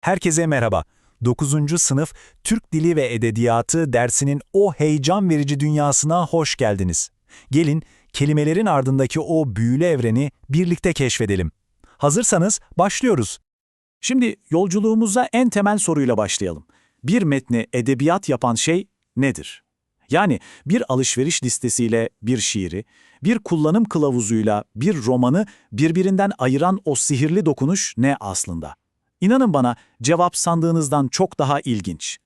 Herkese merhaba. 9. sınıf Türk Dili ve Edebiyatı dersinin o heyecan verici dünyasına hoş geldiniz. Gelin kelimelerin ardındaki o büyülü evreni birlikte keşfedelim. Hazırsanız başlıyoruz. Şimdi yolculuğumuza en temel soruyla başlayalım. Bir metni edebiyat yapan şey nedir? Yani bir alışveriş listesiyle bir şiiri, bir kullanım kılavuzuyla bir romanı birbirinden ayıran o sihirli dokunuş ne aslında? İnanın bana cevap sandığınızdan çok daha ilginç.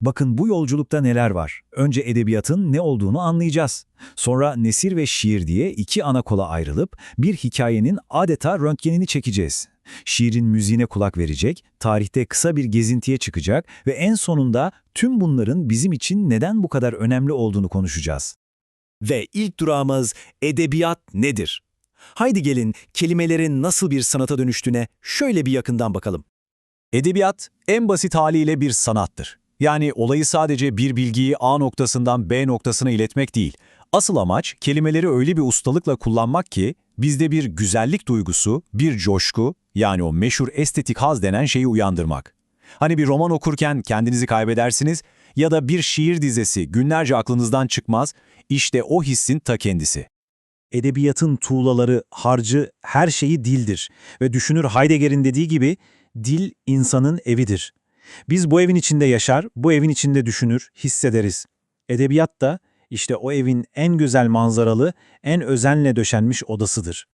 Bakın bu yolculukta neler var. Önce edebiyatın ne olduğunu anlayacağız. Sonra nesir ve şiir diye iki ana kola ayrılıp bir hikayenin adeta röntgenini çekeceğiz. Şiirin müziğine kulak verecek, tarihte kısa bir gezintiye çıkacak ve en sonunda tüm bunların bizim için neden bu kadar önemli olduğunu konuşacağız. Ve ilk durağımız edebiyat nedir? Haydi gelin kelimelerin nasıl bir sanata dönüştüğüne şöyle bir yakından bakalım. Edebiyat en basit haliyle bir sanattır. Yani olayı sadece bir bilgiyi A noktasından B noktasına iletmek değil. Asıl amaç kelimeleri öyle bir ustalıkla kullanmak ki bizde bir güzellik duygusu, bir coşku yani o meşhur estetik haz denen şeyi uyandırmak. Hani bir roman okurken kendinizi kaybedersiniz ya da bir şiir dizesi günlerce aklınızdan çıkmaz, işte o hissin ta kendisi. Edebiyatın tuğlaları, harcı, her şeyi dildir. Ve düşünür Heidegger'in dediği gibi, dil insanın evidir. Biz bu evin içinde yaşar, bu evin içinde düşünür, hissederiz. Edebiyat da işte o evin en güzel manzaralı, en özenle döşenmiş odasıdır.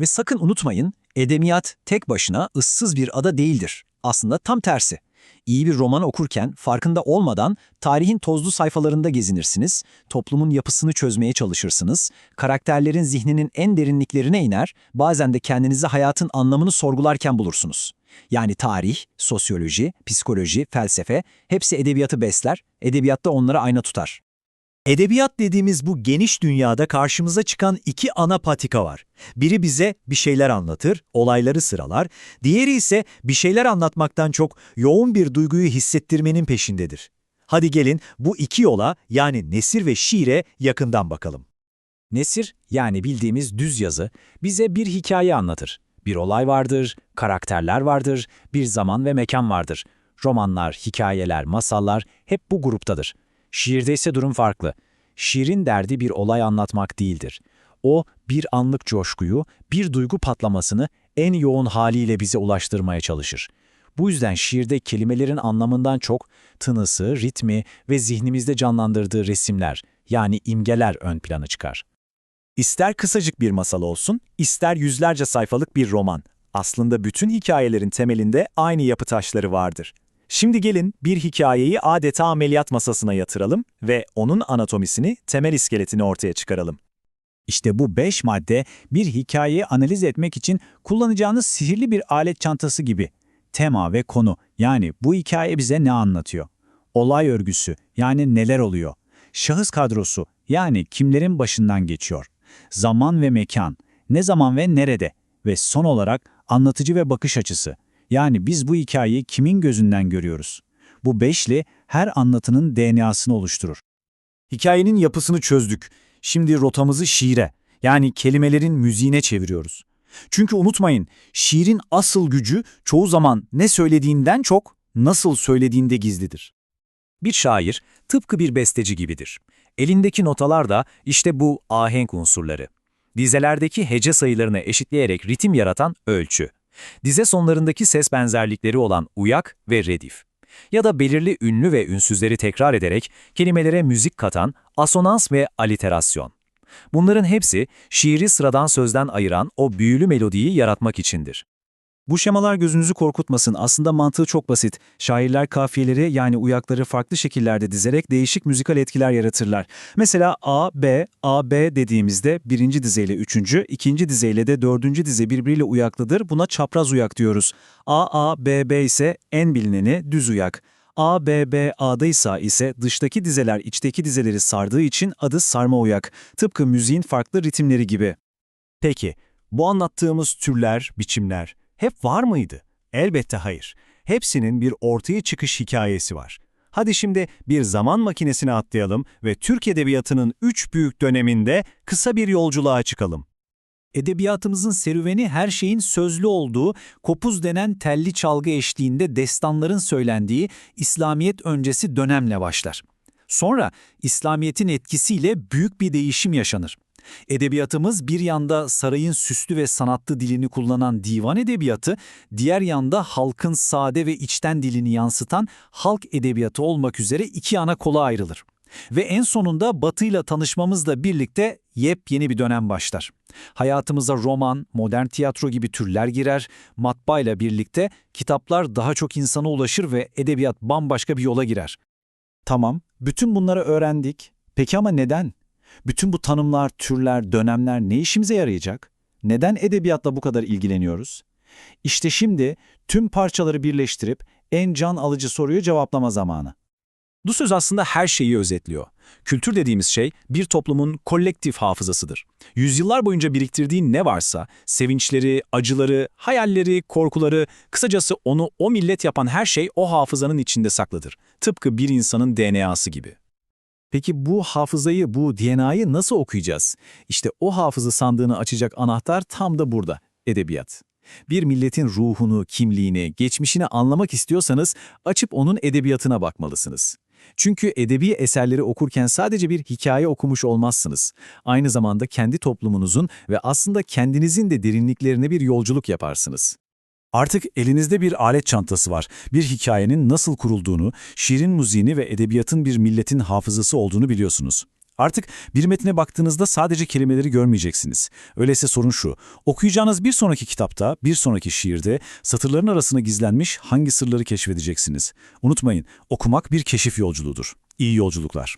Ve sakın unutmayın, edebiyat tek başına ıssız bir ada değildir. Aslında tam tersi. İyi bir roman okurken farkında olmadan tarihin tozlu sayfalarında gezinirsiniz, toplumun yapısını çözmeye çalışırsınız, karakterlerin zihninin en derinliklerine iner, bazen de kendinizi hayatın anlamını sorgularken bulursunuz. Yani tarih, sosyoloji, psikoloji, felsefe hepsi edebiyatı besler, edebiyatta onlara ayna tutar. Edebiyat dediğimiz bu geniş dünyada karşımıza çıkan iki ana patika var. Biri bize bir şeyler anlatır, olayları sıralar, diğeri ise bir şeyler anlatmaktan çok yoğun bir duyguyu hissettirmenin peşindedir. Hadi gelin bu iki yola yani nesir ve şiire yakından bakalım. Nesir, yani bildiğimiz düz yazı, bize bir hikaye anlatır. Bir olay vardır, karakterler vardır, bir zaman ve mekan vardır. Romanlar, hikayeler, masallar hep bu gruptadır. Şiirde ise durum farklı. Şiirin derdi bir olay anlatmak değildir. O, bir anlık coşkuyu, bir duygu patlamasını en yoğun haliyle bize ulaştırmaya çalışır. Bu yüzden şiirde kelimelerin anlamından çok tınısı, ritmi ve zihnimizde canlandırdığı resimler, yani imgeler ön plana çıkar. İster kısacık bir masal olsun, ister yüzlerce sayfalık bir roman. Aslında bütün hikayelerin temelinde aynı yapı taşları vardır. Şimdi gelin bir hikayeyi adeta ameliyat masasına yatıralım ve onun anatomisini, temel iskeletini ortaya çıkaralım. İşte bu beş madde bir hikayeyi analiz etmek için kullanacağınız sihirli bir alet çantası gibi. Tema ve konu yani bu hikaye bize ne anlatıyor? Olay örgüsü yani neler oluyor? Şahıs kadrosu yani kimlerin başından geçiyor? Zaman ve mekan, ne zaman ve nerede? Ve son olarak anlatıcı ve bakış açısı. Yani biz bu hikayeyi kimin gözünden görüyoruz? Bu beşli her anlatının DNA'sını oluşturur. Hikayenin yapısını çözdük. Şimdi rotamızı şiire, yani kelimelerin müziğine çeviriyoruz. Çünkü unutmayın, şiirin asıl gücü çoğu zaman ne söylediğinden çok nasıl söylediğinde gizlidir. Bir şair tıpkı bir besteci gibidir. Elindeki notalar da işte bu ahenk unsurları. Dizelerdeki hece sayılarını eşitleyerek ritim yaratan ölçü. Dize sonlarındaki ses benzerlikleri olan uyak ve redif. Ya da belirli ünlü ve ünsüzleri tekrar ederek kelimelere müzik katan asonans ve aliterasyon. Bunların hepsi şiiri sıradan sözden ayıran o büyülü melodiyi yaratmak içindir. Bu şemalar gözünüzü korkutmasın. Aslında mantığı çok basit. Şairler kafiyeleri yani uyakları farklı şekillerde dizerek değişik müzikal etkiler yaratırlar. Mesela A, B, A, B dediğimizde birinci dizeyle üçüncü, ikinci dizeyle de dördüncü dize birbiriyle uyaklıdır. Buna çapraz uyak diyoruz. A, A, B, B ise en bilineni düz uyak. A, B, B, A'daysa ise dıştaki dizeler içteki dizeleri sardığı için adı sarma uyak. Tıpkı müziğin farklı ritimleri gibi. Peki, bu anlattığımız türler, biçimler hep var mıydı? Elbette hayır. Hepsinin bir ortaya çıkış hikayesi var. Hadi şimdi bir zaman makinesine atlayalım ve Türk Edebiyatı'nın üç büyük döneminde kısa bir yolculuğa çıkalım. Edebiyatımızın serüveni her şeyin sözlü olduğu, kopuz denen telli çalgı eşliğinde destanların söylendiği İslamiyet öncesi dönemle başlar. Sonra İslamiyet'in etkisiyle büyük bir değişim yaşanır. Edebiyatımız bir yanda sarayın süslü ve sanatlı dilini kullanan divan edebiyatı, diğer yanda halkın sade ve içten dilini yansıtan halk edebiyatı olmak üzere iki ana kola ayrılır. Ve en sonunda Batı'yla tanışmamızla birlikte yepyeni bir dönem başlar. Hayatımıza roman, modern tiyatro gibi türler girer, matbaayla birlikte kitaplar daha çok insana ulaşır ve edebiyat bambaşka bir yola girer. Tamam, bütün bunları öğrendik. Peki ama neden? Bütün bu tanımlar, türler, dönemler ne işimize yarayacak? Neden edebiyatla bu kadar ilgileniyoruz? İşte şimdi tüm parçaları birleştirip en can alıcı soruyu cevaplama zamanı. Bu söz aslında her şeyi özetliyor. Kültür dediğimiz şey bir toplumun kolektif hafızasıdır. Yüzyıllar boyunca biriktirdiği ne varsa, sevinçleri, acıları, hayalleri, korkuları, kısacası onu o millet yapan her şey o hafızanın içinde saklıdır. Tıpkı bir insanın DNA'sı gibi. Peki bu hafızayı, bu DNA'yı nasıl okuyacağız? İşte o hafıza sandığını açacak anahtar tam da burada, edebiyat. Bir milletin ruhunu, kimliğini, geçmişini anlamak istiyorsanız açıp onun edebiyatına bakmalısınız. Çünkü edebi eserleri okurken sadece bir hikaye okumuş olmazsınız. Aynı zamanda kendi toplumunuzun ve aslında kendinizin de derinliklerine bir yolculuk yaparsınız. Artık elinizde bir alet çantası var. Bir hikayenin nasıl kurulduğunu, şiirin müziğini ve edebiyatın bir milletin hafızası olduğunu biliyorsunuz. Artık bir metne baktığınızda sadece kelimeleri görmeyeceksiniz. Öyleyse sorun şu, okuyacağınız bir sonraki kitapta, bir sonraki şiirde satırların arasına gizlenmiş hangi sırları keşfedeceksiniz? Unutmayın, okumak bir keşif yolculuğudur. İyi yolculuklar.